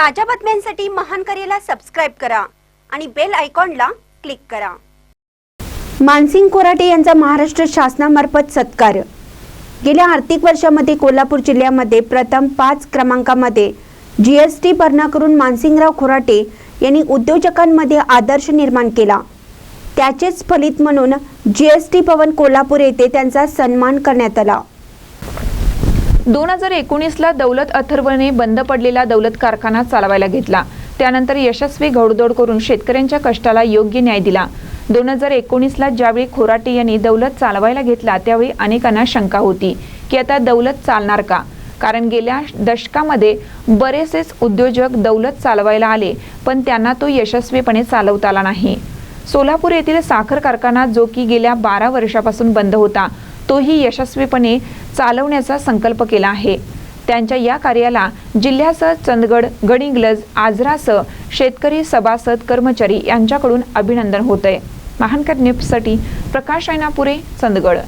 ताज्या बातम्यांसाठी महान करेला सबस्क्राईब करा आणि बेल आयकॉनला क्लिक करा. मानसिंग कोराटे यांचा महाराष्ट्र शासनामार्फत सत्कार. गेल्या आर्थिक वर्षामध्ये कोल्हापूर जिल्ह्यामध्ये प्रथम पाच क्रमांकामध्ये जी एस टी भरणा करून मानसिंगराव खोराटे यांनी उद्योजकांमध्ये आदर्श निर्माण केला. त्याचेच फलित म्हणून जी एस टी भवन कोल्हापूर येथे त्यांचा सन्मान करण्यात आला. दोन हजार एकोणीसला दौलत अथर्वने बंद पडलेला दौलत कारखाना चालवायला घेतला. त्यानंतर यशस्वी घौडदौड करून शेतकऱ्यांच्या कष्टाला योग्य न्याय दिला. दोन हजार एकोणीसला ज्यावेळी खोराटे यांनी दौलत चालवायला घेतला त्यावेळी अनेकांना शंका होती की आता दौलत चालणार का? कारण गेल्या दशकामध्ये बरेचसेच उद्योजक दौलत चालवायला आले पण त्यांना तो यशस्वीपणे चालवता आला नाही. सोलापूर येथील साखर कारखाना जो की गेल्या बारा वर्षापासून बंद होता तोही यशस्वीपणे चालवण्याचा संकल्प केला आहे. त्यांच्या या कार्याला जिल्ह्यासह चंदगड गडिंग्लज आजरासह शेतकरी सभासद कर्मचारी यांच्याकडून अभिनंदन होत आहे महानकर न्यूजसाठी प्रकाश ऐनापुरे चंदगड.